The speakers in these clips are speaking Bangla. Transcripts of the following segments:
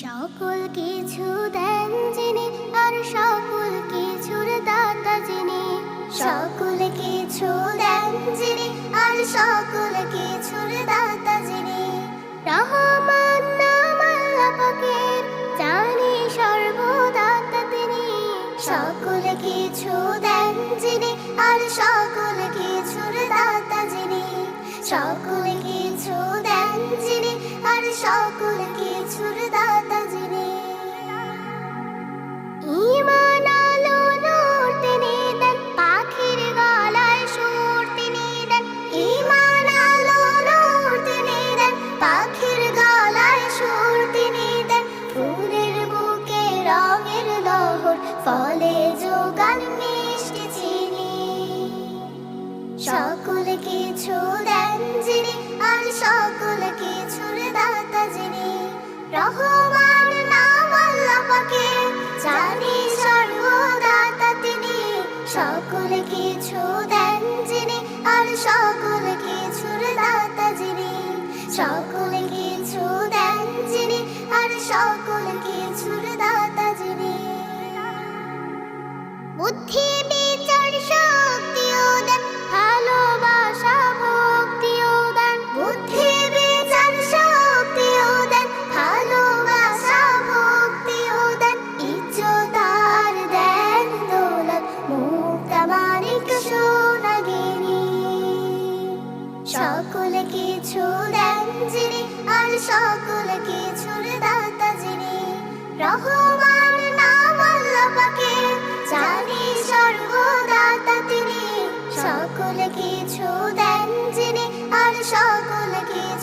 সকল কিছু দেন যিনি, আর সকল কিছুর দাতা যিনি। সকল কিছু দেন যিনি, আর সকল কিছুর দাতা যিনি। রহমান নাম আল্লাপাকের জানি সর্বদাতা তিনি। সকল কিছু দেন যিনি, আর সকল কিছুর দাতা যিনি। সকল কিছু দেন যিনি, আর সকল Yahoo!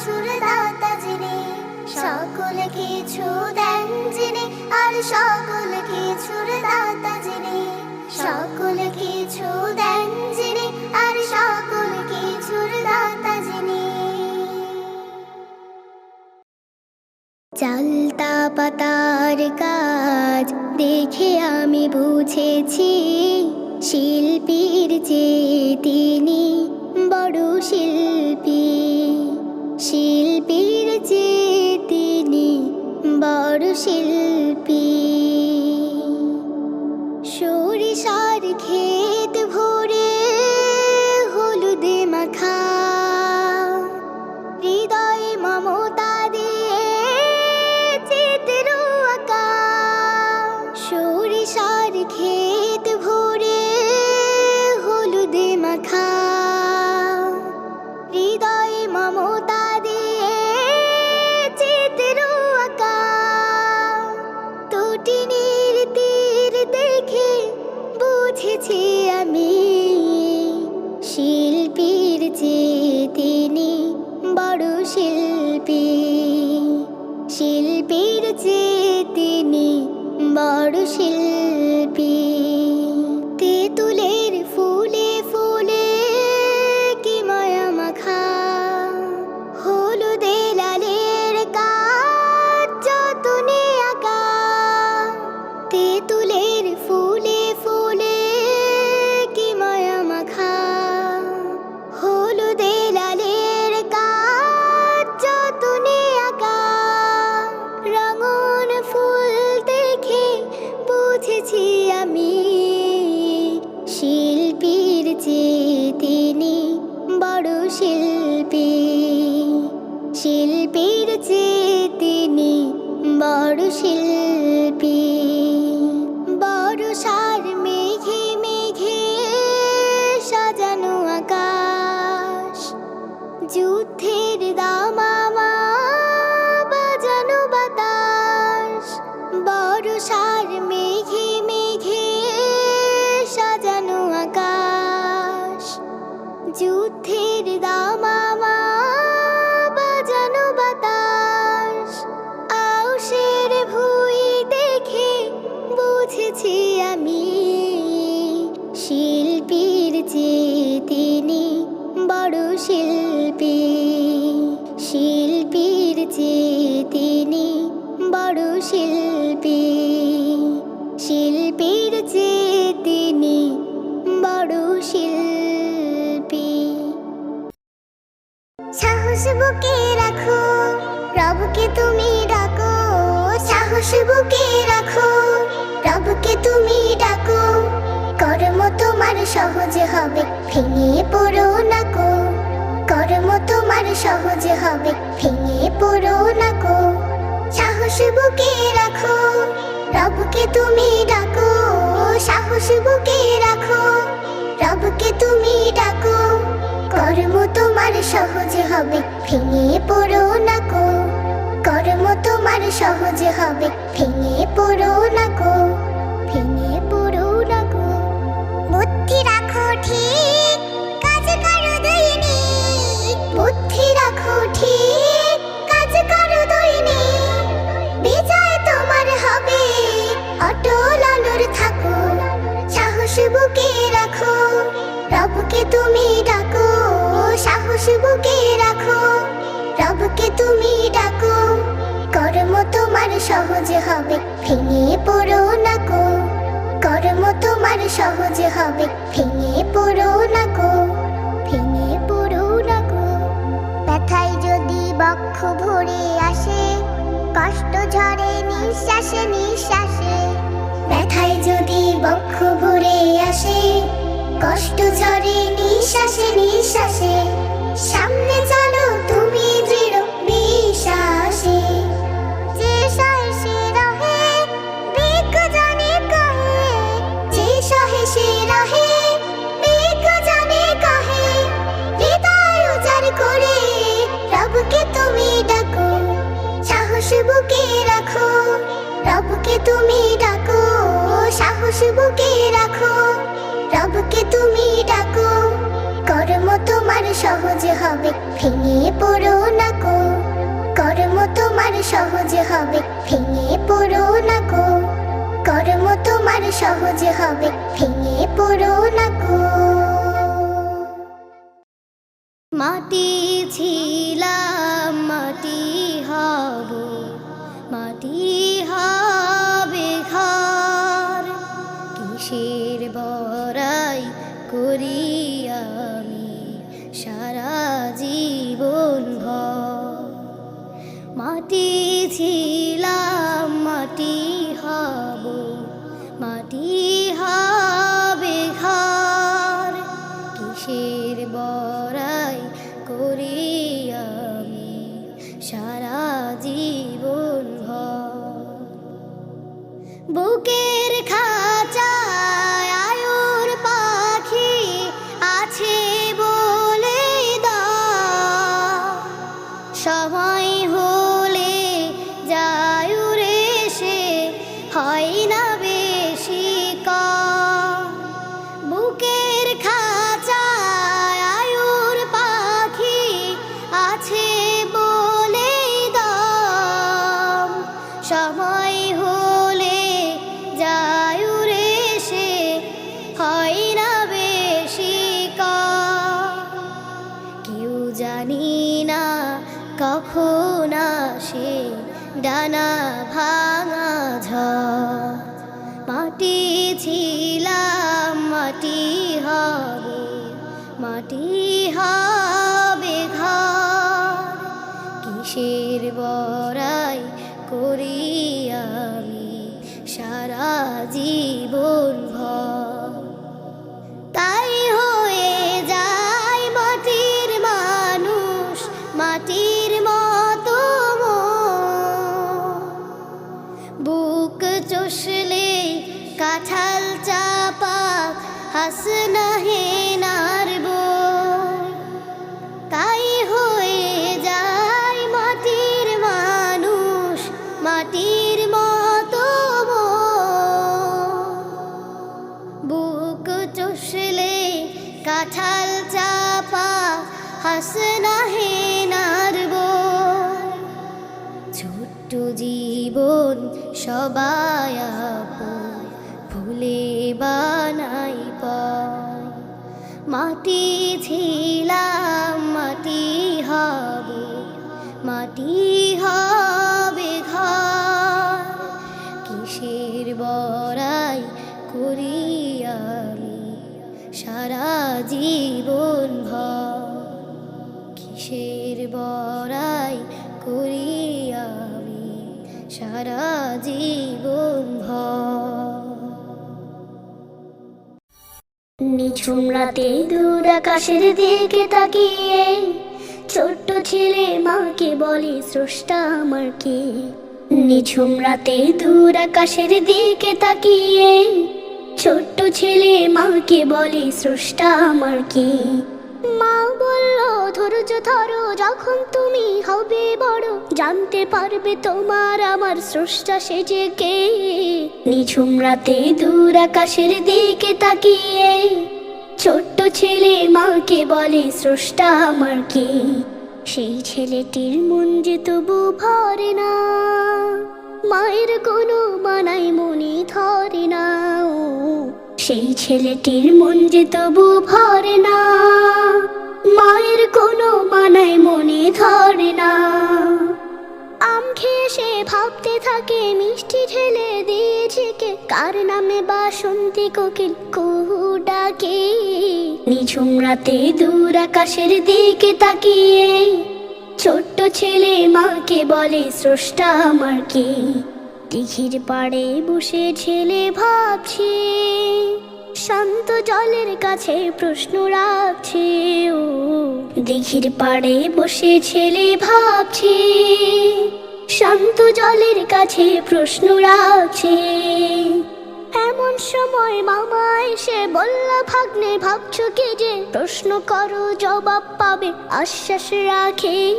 আসুরে যিনি সকল কিছু দেন আর সকল যিনি আর দাতা যিনি চালতা পাতার কাজ দেখে আমি বুঝেছি, শিল্পীর যে তিনি সাহস বুকে রাখো, রবকে তুমি ডাকো। সাহস বুকে রাখো, রবকে তুমি ডাকো। কর্ম তোমার সহজে হবে, ভেঙে পড়ো নাকো কর্ম তোমার সহজে হবে, ভেঙে পড়ো নাকো সাহস বুকে রাখো, রবকে তুমি ডাকো। সাহস বুকে রাখো, রবকে তুমি ডাকো। কর্ম তোমার সহজে হবে, ভেঙে পড়ো না কো কর্ম তোমার সহজে হবে, ভেঙে পড়ো না কো ভেঙে পড়ো না কো বুদ্ধি রাখো ঠিক, কাজ করো দৈনিক। বুদ্ধি রাখো ঠিক। সহজ হবে, ভেঙে পড়ো না কো কর্ম তোমার সহজ হবে, ভেঙে পড়ো না কো ভেঙে পড়ো না কো ব্যথায় যদি বক্ষ ভরে আসে, কষ্ট ঝরে, নিঃশ্বাসে নিঃশ্বাসে। ব্যথায় যদি বক্ষ ভরে আসে, কষ্ট ঝরে, নিঃশ্বাসে নিঃশ্বাসে। সামনে চলো রবকে তুমি ডাকো, সাহস বুকে রাখো। রবকে তুমি ডাকো, কর্ম তোমার সহজ হবে, ভেঙে পড়ো না কো। কর্ম তোমার সহজ হবে, ভেঙে পড়ো না কো। কর্ম তোমার সহজ হবে, ভেঙে পড়ো না কো। মাটি ছিলাম বুকের খাঁচায় আয়ুর পাখি আছে বলে সময় হলে যায় উড়ে সে, হয় না বেশি কম। বুকের খাঁচায় আয়ুর পাখি আছে বলে সময় ডানা ভাঙা ঝ মাটি ছিলাম, মাটি হবে মাটি হবে ঘর। কিসের বড়াই করি আমি সারা জীবন? সবাই ভুলে বানাই মাটি ছিলাম, মাটি হব, মাটি হবে ঘর। কিসের বড়াই করি আমি সারা জীবন ভর? কিসের বড়াই সারা জীবন নিঝুম রাতে দূর আকাশের দিকে তাকিয়ে ছোট্ট ছেলে মাকে বলে, স্রষ্টা আমার কে? নিঝুম রাতে দূর আকাশের দিকে তাকিয়ে ছোট্ট ছেলে মাকে বলে, স্রষ্টা আমার কে? মা বলল, ধৈর্য ধরো, যখন তুমি হবে বড়, জানতে পারবে তোমার আমার স্রষ্টা সেজে কে। নিঝুম রাতে দূর আকাশের দিকে তাকিয়ে, ছোট্ট ছেলে মাকে বলে, স্রষ্টা আমার কে? সেই ছেলেটির মন যে তবু ভরে না, মায়ের কোনো মানাই মনে ধরে না। ও সেই ছেলেটির মন যে তবু ভরে না, মায়ের কোনো মানায় মনে ধরে না। আম খেয়ে সে ভাবতে থাকে, মিষ্টি ঢেলে দিয়েছে কে? কার নামে বাসন্তী কোকিল কুহু ডাকে নিঝুম রাতে দূর আকাশের দিকে তাকিয়ে, ছোট্ট ছেলে মাকে বলে, স্রষ্টা আমার কে? দিঘির পাড়ে বসে ছেলে ভাবছে, শান্ত জলের কাছে প্রশ্ন রাখছে, ও দিঘির পাড়ে বসে ছেলে ভাবছে, শান্ত জলের কাছে প্রশ্ন রাখছে। এমন সময় মামা এসে বলল, ভাগ্নে, ভাবছ কি যে প্রশ্ন করো, জবাব পাবে আশ্বাস রাখে।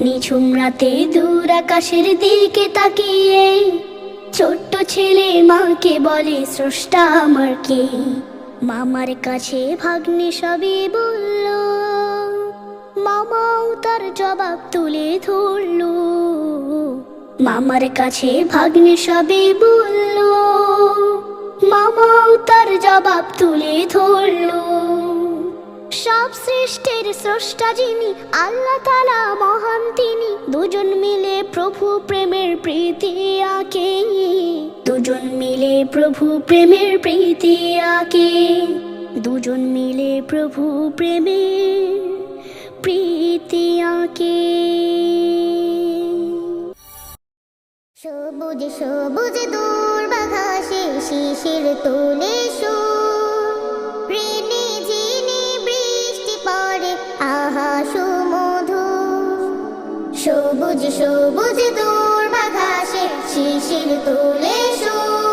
নিঝুম রাতে দূর আকাশের দিকে তাকিয়ে ছোট্ট ছেলে মাকে বলে, স্রষ্টা আমার কে? মামার কাছে ভাগ্নে সবই বলল। মামাও তার জবাব তুলে ধরলো। মামার কাছে ভাগ্নে সবই বলল, মামাও তার জবাব তুলে ধরল। সব সৃষ্টির স্রষ্টা যিনি, আল্লাহ তালা মহান তিনি। দুজন মিলে প্রভু প্রেমের প্রীতি আঁকে। দুজন মিলে প্রভু প্রেমের প্রীতি আঁকে। দুজন মিলে প্রভু প্রেমের প্রীতি আঁকে। সবুজ সবুজ দূর বাঘাসে শিশির তোলে ঋণী ঝিনি বৃষ্টি পড়ে, আহা সুমধু সবুজ সবুজ দূর বাঘাসে শিশির তোলে সুর।